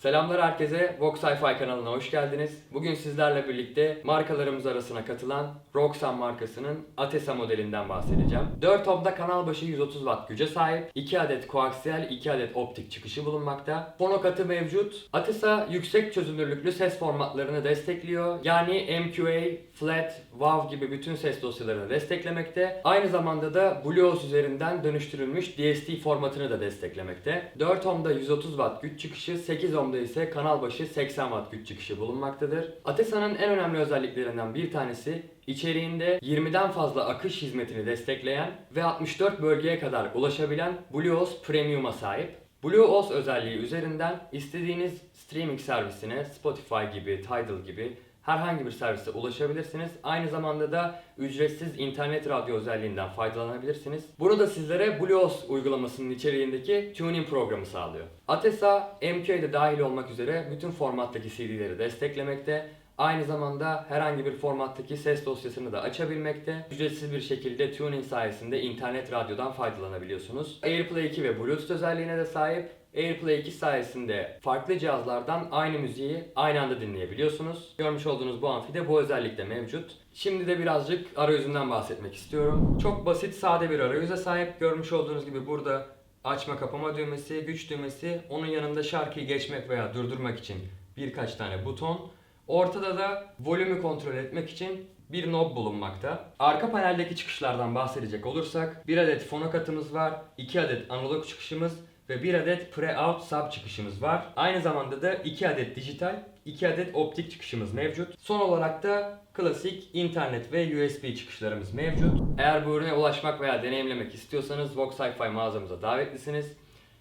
Selamlar herkese, Vox Hi-Fi kanalına hoş geldiniz. Bugün sizlerle birlikte markalarımız arasına katılan Roxanne markasının Atesa modelinden bahsedeceğim. 4 ohmda kanal başı 130 watt güce sahip, 2 adet koaksiyel, 2 adet optik çıkışı bulunmakta. Fonokatı mevcut. Atesa yüksek çözünürlüklü ses formatlarını destekliyor. Yani MQA, Flat, WAV gibi bütün ses dosyalarını desteklemekte. Aynı zamanda da Bluos üzerinden dönüştürülmüş DST formatını da desteklemekte. 4 ohmda 130 watt güç çıkışı, 8 ohmda ise kanal başı 80 watt güç çıkışı bulunmaktadır. Atesa'nın en önemli özelliklerinden bir tanesi içeriğinde 20'den fazla akış hizmetini destekleyen ve 64 bölgeye kadar ulaşabilen Bluos Premium'a sahip. Bluos özelliği üzerinden istediğiniz streaming servisine Spotify gibi, Tidal gibi herhangi bir servise ulaşabilirsiniz. Aynı zamanda da ücretsiz internet radyo özelliğinden faydalanabilirsiniz. Bunu da sizlere Bluos uygulamasının içeriğindeki tuning programı sağlıyor. Atesa, MQ'de dahil olmak üzere bütün formattaki CD'leri desteklemekte. Aynı zamanda herhangi bir formattaki ses dosyasını da açabilmekte. Ücretsiz bir şekilde tuning sayesinde internet radyodan faydalanabiliyorsunuz. AirPlay 2 ve Bluetooth özelliğine de sahip. AirPlay 2 sayesinde farklı cihazlardan aynı müziği aynı anda dinleyebiliyorsunuz. Görmüş olduğunuz bu amfide bu özellik de mevcut. Şimdi de birazcık arayüzünden bahsetmek istiyorum. Çok basit, sade bir arayüze sahip. Görmüş olduğunuz gibi burada açma kapama düğmesi, güç düğmesi, onun yanında şarkıyı geçmek veya durdurmak için birkaç tane buton. Ortada da volümü kontrol etmek için bir knob bulunmakta. Arka paneldeki çıkışlardan bahsedecek olursak bir adet fonokatımız var, iki adet analog çıkışımız ve bir adet pre-out sub çıkışımız var. Aynı zamanda da iki adet dijital, iki adet optik çıkışımız mevcut. Son olarak da klasik internet ve USB çıkışlarımız mevcut. Eğer bu ürüne ulaşmak veya deneyimlemek istiyorsanız Vox Hi-Fi mağazamıza davetlisiniz.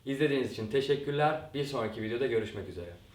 İzlediğiniz için teşekkürler. Bir sonraki videoda görüşmek üzere.